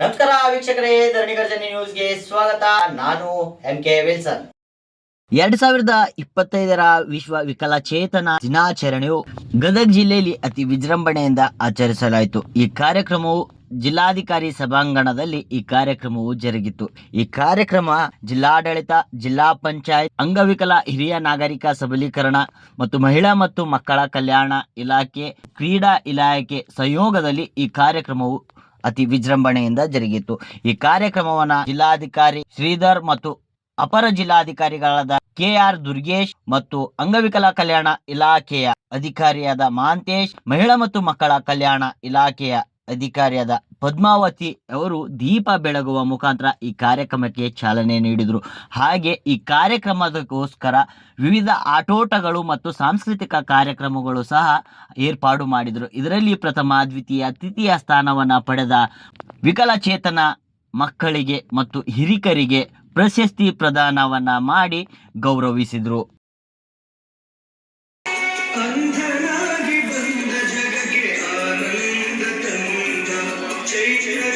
ನಮಸ್ಕಾರ ವೀಕ್ಷಕರೇ ಧರಣಿ ಗರ್ಜನೆ ನ್ಯೂಸ್ಗೆ ಸ್ವಾಗತ. ನಾನು ಎಂ ಕೆ ವಿಲ್ಸನ್. ಎರಡ್ ಸಾವಿರದ ಇಪ್ಪತ್ತೈದರ ವಿಶ್ವ ವಿಕಲಚೇತನ ದಿನಾಚರಣೆಯು ಗದಗ ಜಿಲ್ಲೆಯಲ್ಲಿ ಅತಿ ವಿಜೃಂಭಣೆಯಿಂದ ಆಚರಿಸಲಾಯಿತು. ಈ ಕಾರ್ಯಕ್ರಮವು ಜಿಲ್ಲಾಧಿಕಾರಿ ಸಭಾಂಗಣದಲ್ಲಿ ಈ ಕಾರ್ಯಕ್ರಮವು ಜರುಗಿತು. ಈ ಕಾರ್ಯಕ್ರಮ ಜಿಲ್ಲಾಡಳಿತ, ಜಿಲ್ಲಾ ಪಂಚಾಯತ್, ಅಂಗವಿಕಲ ಹಿರಿಯ ನಾಗರಿಕ ಸಬಲೀಕರಣ ಮತ್ತು ಮಹಿಳಾ ಮತ್ತು ಮಕ್ಕಳ ಕಲ್ಯಾಣ ಇಲಾಖೆ, ಕ್ರೀಡಾ ಇಲಾಖೆ ಸಂಯೋಗದಲ್ಲಿ ಈ ಕಾರ್ಯಕ್ರಮವು ಅತಿ ವಿಜೃಂಭಣೆಯಿಂದ ಜರುಗಿತು. ಈ ಕಾರ್ಯಕ್ರಮವನ್ನ ಜಿಲ್ಲಾಧಿಕಾರಿ ಶ್ರೀಧರ್ ಮತ್ತು ಅಪರ ಜಿಲ್ಲಾಧಿಕಾರಿಗಳಾದ ಕೆ ಆರ್ ದುರ್ಗೇಶ್ ಮತ್ತು ಅಂಗವಿಕಲ ಕಲ್ಯಾಣ ಇಲಾಖೆಯ ಅಧಿಕಾರಿಯಾದ ಮಾಂತೇಶ್, ಮಹಿಳಾ ಮತ್ತು ಮಕ್ಕಳ ಕಲ್ಯಾಣ ಇಲಾಖೆಯ ಅಧಿಕಾರಿಯಾದ ಪದ್ಮಾವತಿ ಅವರು ದೀಪ ಬೆಳಗುವ ಮುಖಾಂತರ ಈ ಕಾರ್ಯಕ್ರಮಕ್ಕೆ ಚಾಲನೆ ನೀಡಿದರು. ಹಾಗೆ ಈ ಕಾರ್ಯಕ್ರಮದಕ್ಕೋಸ್ಕರ ವಿವಿಧ ಆಟೋಟಗಳು ಮತ್ತು ಸಾಂಸ್ಕೃತಿಕ ಕಾರ್ಯಕ್ರಮಗಳು ಸಹ ಏರ್ಪಾಡು ಮಾಡಿದರು. ಇದರಲ್ಲಿ ಪ್ರಥಮ, ದ್ವಿತೀಯ, ತೃತೀಯ ಸ್ಥಾನವನ್ನು ಪಡೆದ ವಿಕಲಚೇತನ ಮಕ್ಕಳಿಗೆ ಮತ್ತು ಹಿರಿಕರಿಗೆ ಪ್ರಶಸ್ತಿ ಪ್ರದಾನವನ್ನು ಮಾಡಿ ಗೌರವಿಸಿದರು. change